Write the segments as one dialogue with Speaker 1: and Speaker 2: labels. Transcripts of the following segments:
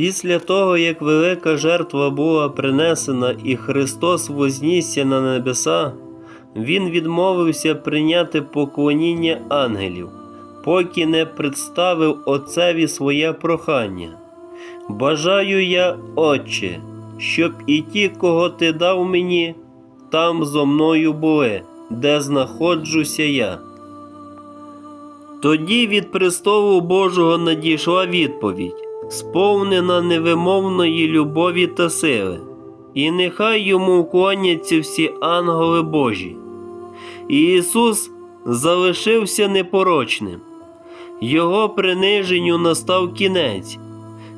Speaker 1: Після того, як велика жертва була принесена і Христос вознісся на небеса, Він відмовився прийняти поклоніння ангелів, поки не представив Отцеві своє прохання. Бажаю я, Отче, щоб і ті, кого ти дав мені, там зо мною були, де знаходжуся я. Тоді від престолу Божого надійшла відповідь, сповнена невимовної любові та сили, і нехай йому вклоняться всі ангели Божі. І Ісус залишився непорочним. Його приниженню настав кінець,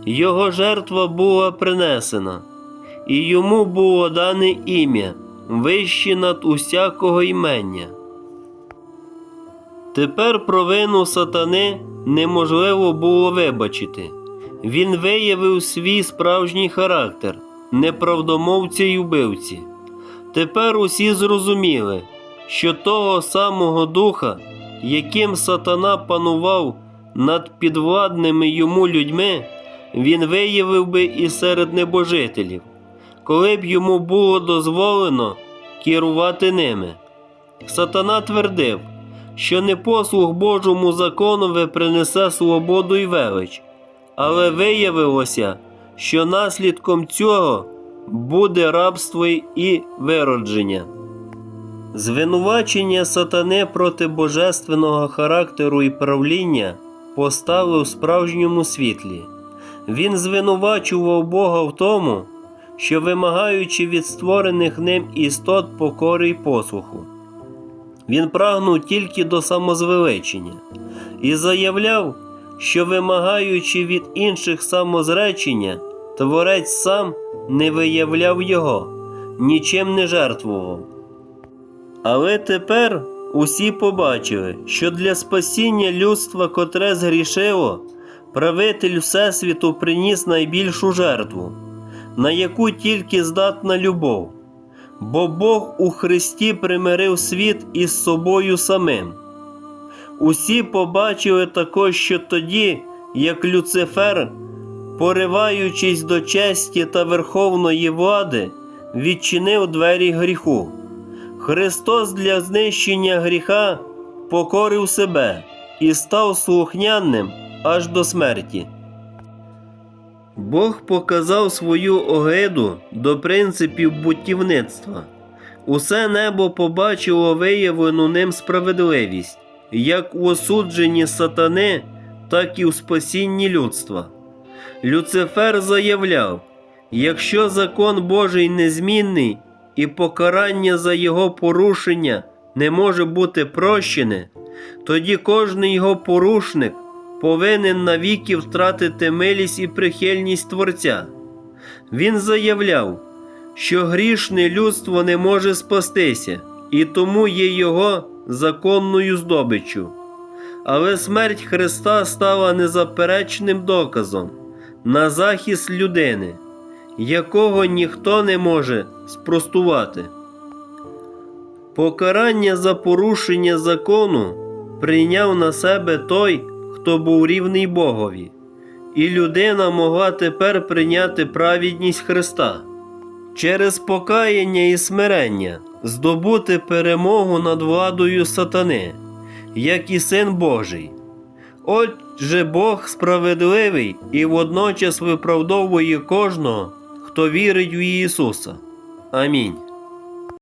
Speaker 1: Його жертва була принесена, і йому було дане ім'я, вище над усякого імення. Тепер провину сатани неможливо було вибачити. Він виявив свій справжній характер, неправдомовця й убивці. Тепер усі зрозуміли, що того самого духа, яким сатана панував над підвладними йому людьми, він виявив би і серед небожителів, коли б йому було дозволено керувати ними. Сатана твердив, що непослух Божому законові принесе свободу й велич, але виявилося, що наслідком цього буде рабство і виродження. Звинувачення сатани проти божественного характеру і правління поставив в справжньому світлі. Він звинувачував Бога в тому, що вимагаючи від створених ним істот покори й послуху. Він прагнув тільки до самозвеличення і заявляв, що вимагаючи від інших самозречення, творець сам не виявляв його, нічим не жертвував. Але тепер усі побачили, що для спасіння людства, котре згрішило, правитель Всесвіту приніс найбільшу жертву, на яку тільки здатна любов. Бо Бог у Христі примирив світ із собою самим. Усі побачили також, що тоді, як Люцифер, пориваючись до честі та верховної влади, відчинив двері гріху. Христос для знищення гріха покорив себе і став слухняним аж до смерті. Бог показав свою огиду до принципів бутівництва. Усе небо побачило виявлену ним справедливість, як у осудженні сатани, так і у спасінні людства. Люцифер заявляв: якщо закон Божий незмінний і покарання за його порушення не може бути прощене, тоді кожний його порушник повинен навіки втратити милість і прихильність Творця. Він заявляв, що грішне людство не може спастися, і тому є його законною здобиччю. Але смерть Христа стала незаперечним доказом на захист людини, якого ніхто не може спростувати. Покарання за порушення закону прийняв на себе той, хто був рівний Богові, і людина могла тепер прийняти праведність Христа. Через покаяння і смирення здобути перемогу над владою сатани, як і Син Божий. Отже, Бог справедливий і водночас виправдовує кожного, хто вірить в Ісуса. Амінь.